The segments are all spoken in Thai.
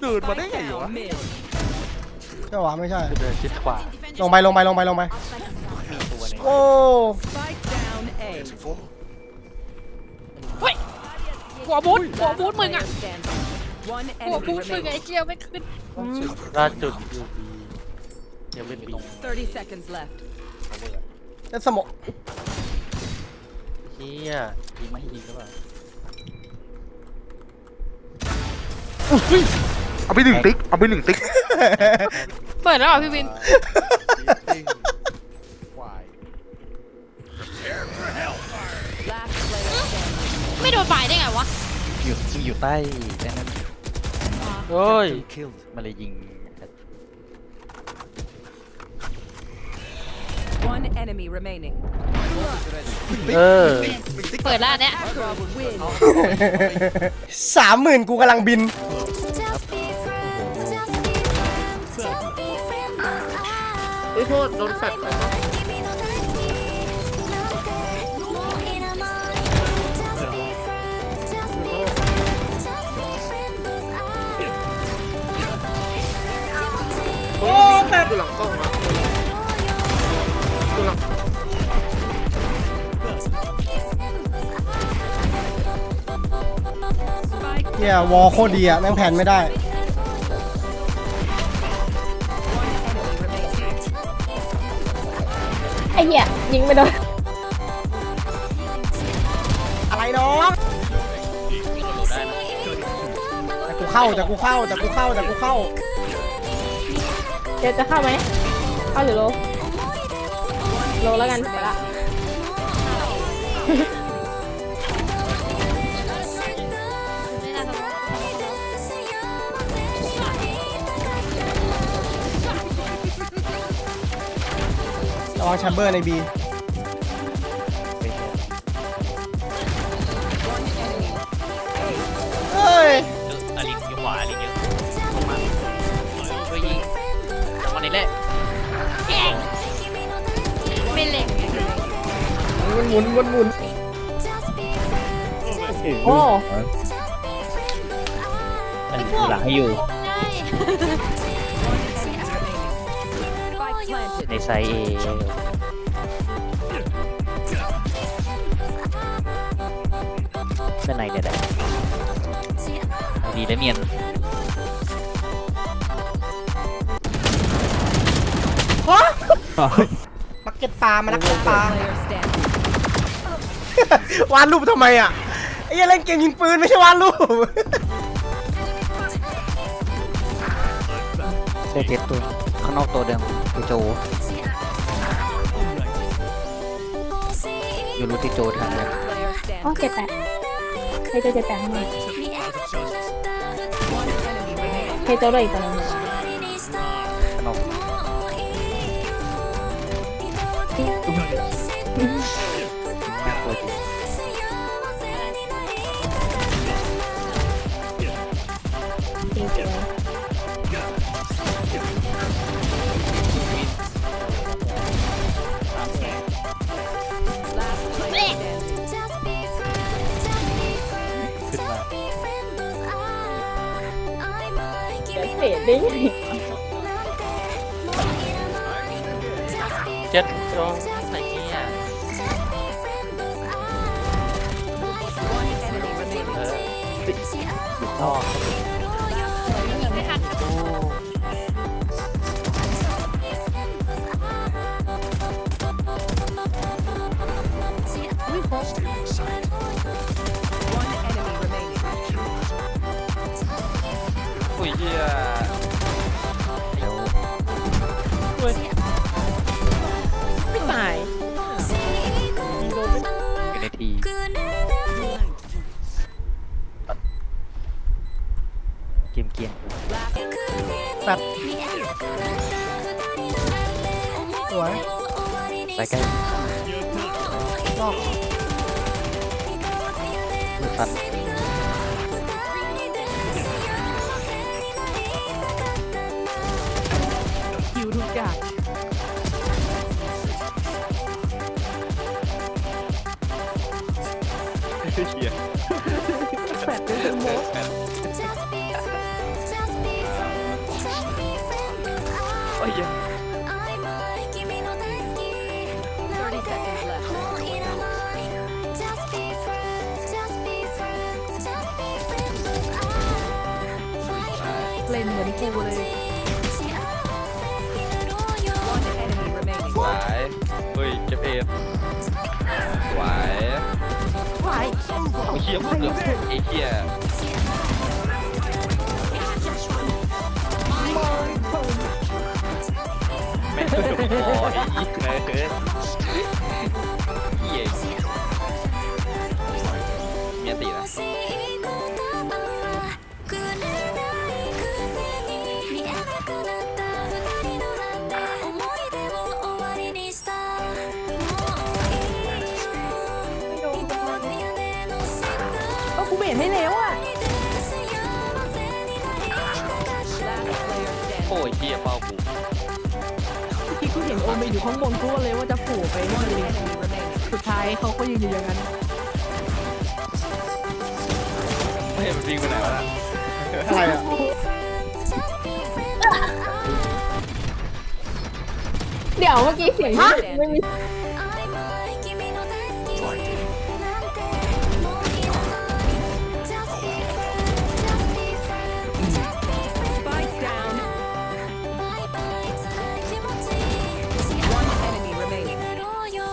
เดินมาได้ไง Spike วะ down mid. เจ้าวะไม่ใช่ เดินชิดขวาลงไปลงไปลงไปลงไป มีตัวหนึงโอ้ Spike down A. เฮ้ยหัวบูทหัวบูทมึงอะ Player standing. One หัว enemy บูทมึง remaining. ไอ้เจียวไม่ขึ้นล่าสุดยูบียังเป็นบี30 seconds left. เล่นสมองเฮียยิงไม่ให้ยิงหรือเปล่า เอาไปหนึ่งติ๊ก เอาไปหนึ่งติ๊ก เปิดแล้วเหรอพี่วินควาย Last player standing. ไม่โดนฝ่ายได้ไงวะอยู่อยู่ใต้ไอ้นั่นเฮ้ยมาเลยยิง One enemy remaining. เออ เปิดแล้วอันเนี้ย Win. สามหมื่นกูกำลังบิน อุ้ยโทษโดนแฟดไปโอ้แฟดอยู่หลังกล้องอะอยู่หลัง Spike เฮียวอลโคตรดีอะแม่งแผนไม่ได้ อ้เหี้ยยิงไม่โดนอะไรน้องแต่กูเข้าแต่กูเข้าแต่กูเข้าแต่กูเข้าเดี๋ยวจะเข้าไหมเข้าหรือโล โลแล้วกันไปละ ระวังแชมเบอร์ในบีเฮ้ยอลิงอยู่ขวาอลิงเยอะลงมาช่วยยิงจังหวะนี้แหละไม่เล็งไงหมุนหมุนหมุนโอ้อลิงอยู่หลังให้อยู่ ในไซส์เอด้านในเนี่ยแหละดีแล้วเนียนมาเก็ตปลามานักเก็ตปลา Player standing. วาดรูปทำไมอะไอ้เหี้ยเล่นเกมยิงปืนไม่ใช่วาดรูปเซเทปตัวข้างนอกตัวเดิมคือโจ ยู่รู้ที่โจทำเลย Player โอ้ standing. เจ็ดแปดใครเจอเจ็ดแปดข้างใน One enemy remaining. ใครเจอเลยอีกตัวหนึงข้างนอกน่ากลัวจริงจริงจ เดี๋ยวเทร ไม่ตายอยู่ในทีเกมเกียงแฟดสวยไปใกล้นอกมือตัน เลย One enemy remaining. สวยเฮ้ยเก็บเอฟสวยไหวไอ้เหี้ยพูดเกือบไอ้เหี้ย แม่งเกือบพอไอ้เหี้ยเฮ้ยเหี้ยเมียตีนะก็กูเบรให้แล้วอะ Last player standing. โอ้ยเหี้ยเป้ากูที่กูเห็ นโอเมนอยู่ข้างบนกูก็เลยว่าจะโผล่ไปให้มันลิง Enemy remaining. สุดท้ายเขาก็ยืนอยู่อย่างนั้นไม่เห็นมันวิ่งไปไหนวะน่ะอะไรอะเดี๋ยวเมื่อกี้เสียงไม่มี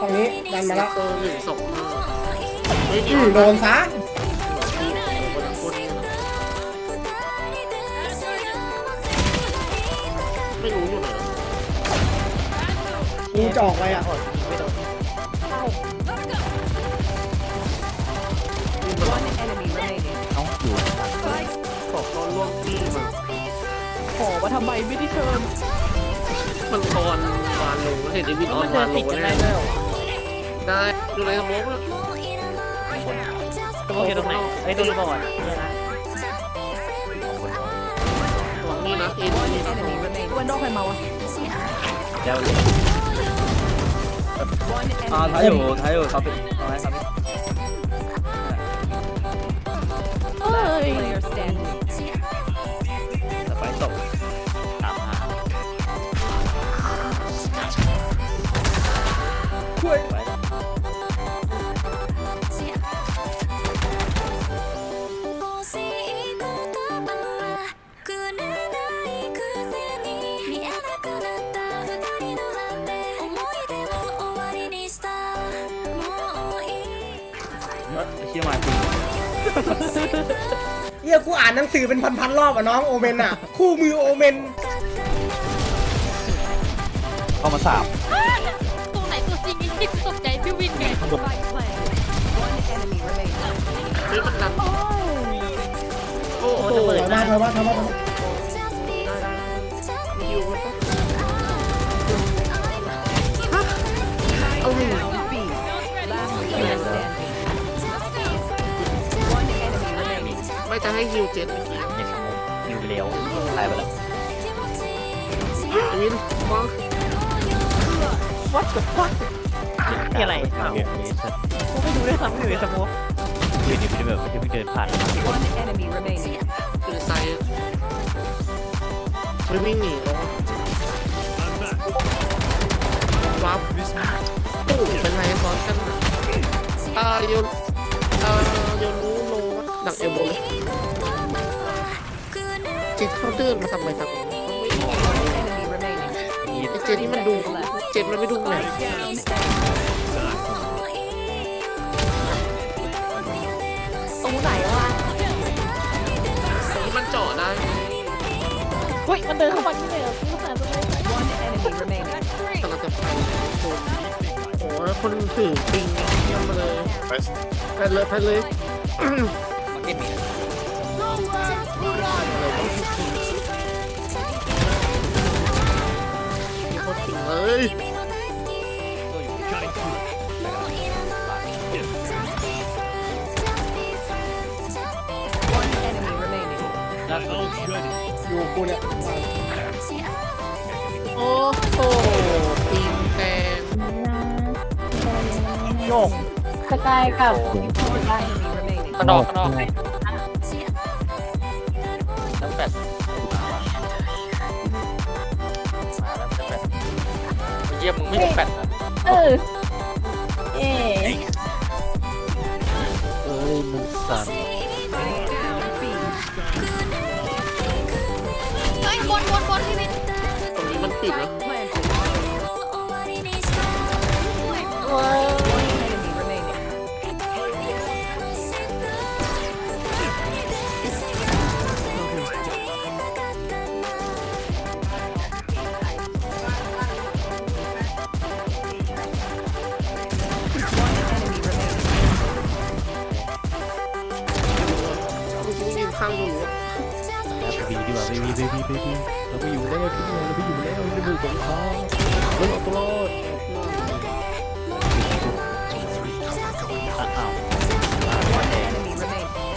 ตรงนี้ดันมาละเออหนึ่งสองห้าเฮ้ยอืมโดนซะคนละคนไม่รู้อยู่ไหนกูจะออกไปอะ One enemy remaining. เอ้าอยู่ Spike. บอกเขาล่วงที่มาขอว่าทำไมไม่ได้เชิญมันตอนวานลงแล้วเห็นไอ้วินออนวานลงแน่ ได้ดูเลยสมมติว่าตัวเห็นตรงไหนไอ้ยตัวรู้ป่าวะเนี่ยนะหวังนี่นะเอ็น One นี่ enemy remaining. วันนอกใครมาวะเดี๋ยว One อ่า enemy. ท้ายอยู่ท้ายอยู่ครับพี่เอาไว้ครับพี่เอ้ย เชี่ยมาจริงเฮียกูอ่านหนังสือเป็นพันๆรอบอะน้องโอเมนอะ คู่มือโอเมนเข้ามาสามตรงไหนตัวจริงที่ตกใจพี่วินไง One enemy remaining. เฮ้ยมันดันโอ้โหโอ้โหมาเธอมาเธอมาเธอมา ไม่จะให้ฮิวเจ็ดเมื่อกี้ยังสมองอยู่เร็วตายไปแล้วไอ้วินมองนี่อะไรอ้าวกูไม่ดูด้วยซ้ำอยู่ในสมองอยู่นี่ไม่ได้แบบไม่ได้เดินผ่าน One enemy remaining. อยู่ในไซด์ไม่วิ่งหนีแล้ววับโอ้เป็นไรซ้อนกันนะอ่าโยน เอลโบเลยเจ็ดเขาเดินมาทำไมครับ One enemy remaining. ไอ้เจ็ดนี่มันดูเจ็ดมันไม่ดูไง Spike down. ตรงไหนวะตรงที่มันเจาะได้เฮ้ยมันเดินเข้ามาที่ไหนอะกูหาตรงไหน One enemy remaining. แต่เราจะไปโดนโอ้ยคนถือปิงเยี่ยมมาเลยไปเลยไปเลย มาเก็ตมีนะอะไรต้อง One enemy remaining. อยู่กูเนี่ยโอ้โหทีมแกงโยก สกายกับ One enemy remaining. ข้างนอกข้างนอกน้ำแปดมาแล้วน้ำแปดเยี่ยมมึงไม่ได้แปดอะเออเอ๊เอ้ยมึงสั่น Down B. เฮ้ยบนบนบนพี่วินตรงนี้มันติดนะ Planted. แล้วเราไม่อยู่ตรงเขาเฮ้ยเอาตัวรอดอ้าว One enemy remaining.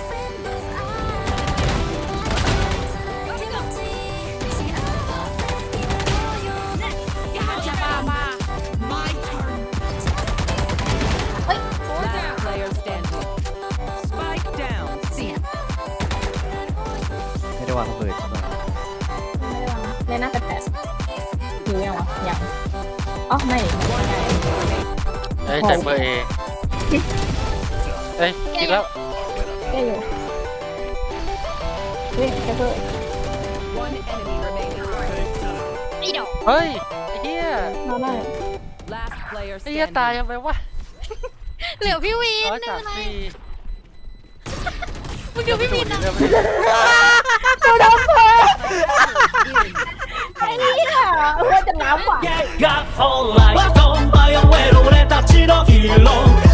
จะบ้าบ้า Last player standing. Spike down. C. ไม่ได้วางระเบิดใช่ไหมเล่นหน้าแปดอยู่ยังวะยัง อ๋อไม่ One enemy remaining. เอ้ยแต่เบอร์เอเอ้ยกินแล้วแก้อยู่เฮ้ยแกเพิ่ม One enemy remaining. ไอ้ดอกเฮ้ยไอ้เหี้ยมาได้ Last player ไอ้เหี้ยตาย standing. ยังไงวะเหลือพี่วินร้อยไม่สามเป็นไรสี่มึงดูพี่วินนะเรื่องเราโดนเพิ่มไอ้นี่อ่ะว่าจะน้ำหวาน got whole life どんばよエロ俺たちのヒーロー